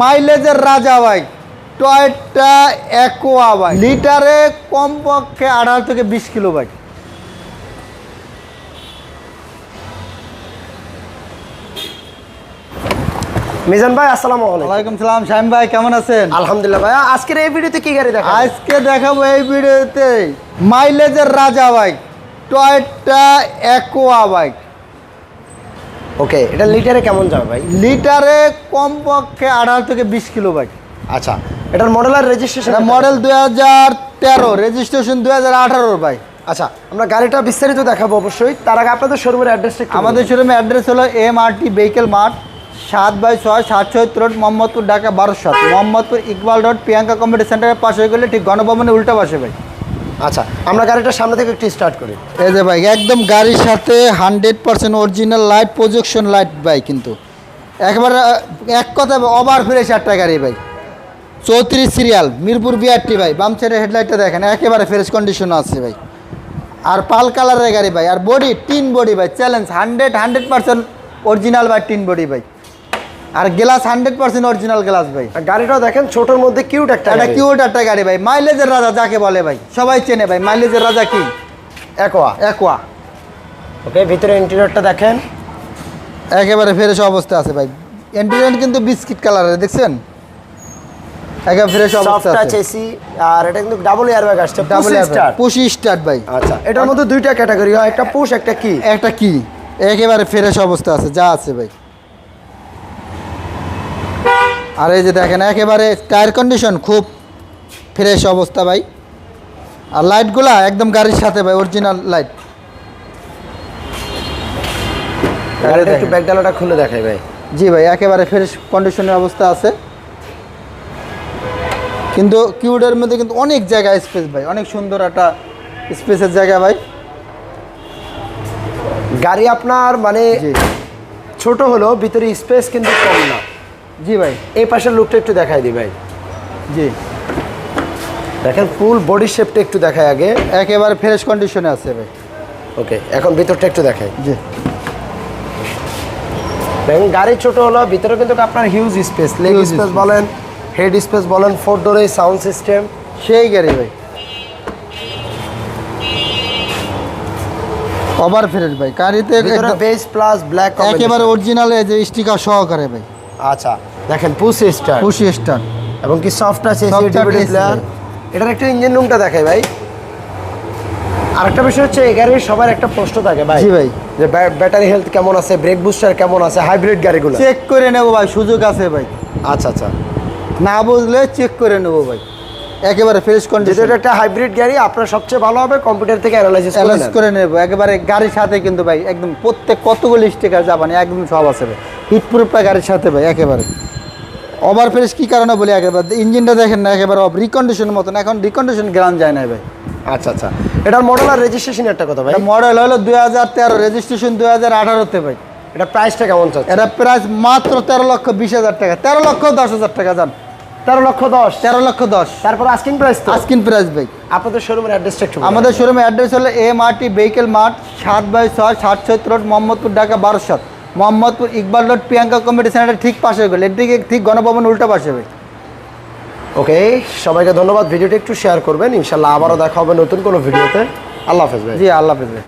মাইলেজের রাজা ভাই Toyota aqua ভাই। লিটারে কমপক্ষে আঠারো থেকে বিশ কিলো ভাই। মিজান ভাই আসসালামু আলাইকুম। ওয়ালাইকুম সালাম শাহিম ভাই কেমন আছেন? আলহামদুলিল্লাহ ভাই আজকের এই ভিডিওতে কি গাড়ি দেখা আজকে দেখাবো এই ভিডিওতে মাইলেজের রাজা ভাই টয়টা একোয়া বাইক ওকে এটা লিটারে কেমন যাবে ভাই? লিটারে কমপক্ষে আঠারো থেকে বিশ কিলো বাইক আচ্ছা এটার মডেল আর রেজিস্ট্রেশন মডেল দুই হাজার তেরো রেজিস্ট্রেশন দুই হাজার আঠারোর ভাই। আচ্ছা আমরা গাড়িটা বিস্তারিত দেখাবো অবশ্যই। তার আগে আপনাদের শোরুমের অ্যাড্রেসটা আমাদের শোরুমের অ্যাড্রেস হলো M R T vehicle mart সাত বাই ছয় সাত ছয় রোড মোহাম্মদপুর ঢাকা বারো সাত। মোহাম্মদপুর ইকবাল রোড প্রিয়াঙ্কা কমিটি সেন্টারের পাশে গেলে ঠিক গণভবনের উল্টা পাশে ভাই। আচ্ছা আমরা গাড়িটা সামনে থেকে একটু স্টার্ট করি। এই যে ভাই একদম গাড়ির সাথে hundred percent original light projection light ভাই কিন্তু। একবারে, এক কথা ওভার ফ্রেশ একটা গাড়ি ভাই চৌত্রিশ সিরিয়াল মিরপুর বিআরটি ভাই বাম সাইডের হেডলাইটটা দেখেন, একেবারে ফ্রেশ কন্ডিশন আছে ভাই আর পাল কালারের গাড়ি ভাই আর বডি টিন বডি ভাই challenge hundred hundred percent original ভাই টিন বডি ভাই আর glass hundred percent original glass ভাই। গাড়িটাও দেখেন ছোটোর মধ্যে কিউট একটা এটা কিউট একটা গাড়ি ভাই। মাইলেজের রাজা যাকে বলে ভাই সবাই চেনে ভাই। মাইলেজের রাজা কি? একোয়া একোয়া ওকে ভিতরে ইন্টেরিয়রটা দেখেন। একেবারে ফ্রেশ অবস্থা আছে ভাই। এন্টিরিয়র কিন্তু বিস্কিট কালারের দেখছেন? একেবারে ফ্রেশ অবস্থা আছে। এসি আর এটা কিন্তু ডাবল এয়ারব্যাগ আসছে ডাবল স্টার পুশি স্টার্ট ভাই। আচ্ছা এটার মধ্যে দুইটা ক্যাটাগরি হয় একটা পুশ একটা কি একটা কি একেবারে ফ্রেশ অবস্থা আছে যা আছে ভাই। আর এই যে দেখেন একেবারে টায়ার কন্ডিশন খুব ফ্রেশ অবস্থা ভাই। আর লাইটগুলা একদম গাড়ির সাথে ভাই অরিজিনাল লাইট একটু খুলে দেখাই ভাই। জি ভাই একেবারে ফ্রেশ কন্ডিশনের অবস্থা আছে। কিন্তু কিউডের মধ্যে কিন্তু অনেক জায়গা স্পেস ভাই অনেক সুন্দর একটা স্পেসের জায়গা ভাই। গাড়ি আপনার মানে ছোট হলো ভিতরে স্পেস কিন্তু কম না। জি ভাই এই পাশের লুকটা একটু দেখাই দিই ভাই। জি। দেখেন ফুল বডি শেপটা একটু দেখায় আগে। একেবারে ফ্রেশ কন্ডিশনে আছে ভাই। ওকে এখন ভিতরটা একটু দেখাই। জি। দেখেন গাড়ি ছোট হলো ভিতরে কিন্তু আপনার হিউজ স্পেস লেগ স্পেস বলেন হেড স্পেস বলেন ফোর ডোরে সাউন্ড সিস্টেম সেই গাড়ি ভাই। ওভার ফ্রেশ ভাই গাড়িতে বেস প্লাস ব্ল্যাক একেবারে অরিজিনাল এই যে স্টিকার সহকারে ভাই। আচ্ছা দেখেন পুশ স্টার। খুশি স্টার্ট এবং কি সফট আছে প্লেয়ার এটার একটা ইঞ্জিন রুমটা দেখাই ভাই। আরেকটা বিষয় হচ্ছে এই গাড়ির সবার একটা প্রশ্ন থাকে ভাই। জি ভাই। যে ব্যাটারি হেলথ কেমন আছে ব্রেক বুস্টার কেমন আছে হাইব্রিড গাড়িগুলো? চেক করে নেব ভাই সুযোগ আছে ভাই। আচ্ছা আচ্ছা। না বুঝলে চেক করে নেব ভাই। একেবারে ফ্রেশ কন্ডিশন এটা একটা হাইব্রিড গাড়ি আপনার সবচেয়ে ভালো হবে কম্পিউটার থেকে অ্যানালাইসিস করে করে নেব। একেবারে গাড়ির সাথে কিন্তু ভাই একদম প্রত্যেক কতগুলি স্টিকার যাবানি একদম সব আছে ভাই। হিট প্রুফটা গাড়ির সাথে ভাই একেবারে। ওভার ফ্রেশ কী কারণে বলি একেবারে ইঞ্জিনটা দেখেন না একেবারে অফ রিকন্ডিশনের মতন। এখন রিকন্ডিশন গ্রান যায় না ভাই। আচ্ছা আচ্ছা। এটার মডেল আর রেজিস্ট্রেশন একটা কথা ভাই? মডেল হলো দুই হাজার তেরো রেজিস্ট্রেশন দুই হাজার আঠারোতে ভাই। এটা প্রাইসটা কেমন চাচ্ছে এটা প্রাইস মাত্র তেরো লক্ষ বিশ হাজার টাকা। তেরো লক্ষ দশ হাজার টাকা যান তেরো লক্ষ দশ? তেরো লক্ষ দশ। তারপর আস্কিং প্রাইস তো? আস্কিন প্রাইস ভাই। আপনাদের শোরুমের অ্যাড্রেসটা একটু আমাদের শোরুমের অ্যাড্রেস হলো M R T vehicle mart সাত বাই ছয় সাত ছয় রোড মোহাম্মদপুর ঢাকা বারো সাত মোহাম্মদপুর ইকবাল রোড প্রিয়াঙ্কা কমিটি সেন্টারের ঠিক পাশে গেলে। এর দিকে ঠিক গণভবন উল্টা পাশে হবে। ওকে সবাইকে ধন্যবাদ। ভিডিওটা একটু শেয়ার করবেন। ইনশাল্লাহ আবারও দেখা হবে নতুন কোনো ভিডিওতে। আল্লাহ হাফেজ ভাই। জি আল্লাহ হাফেজ ভাই।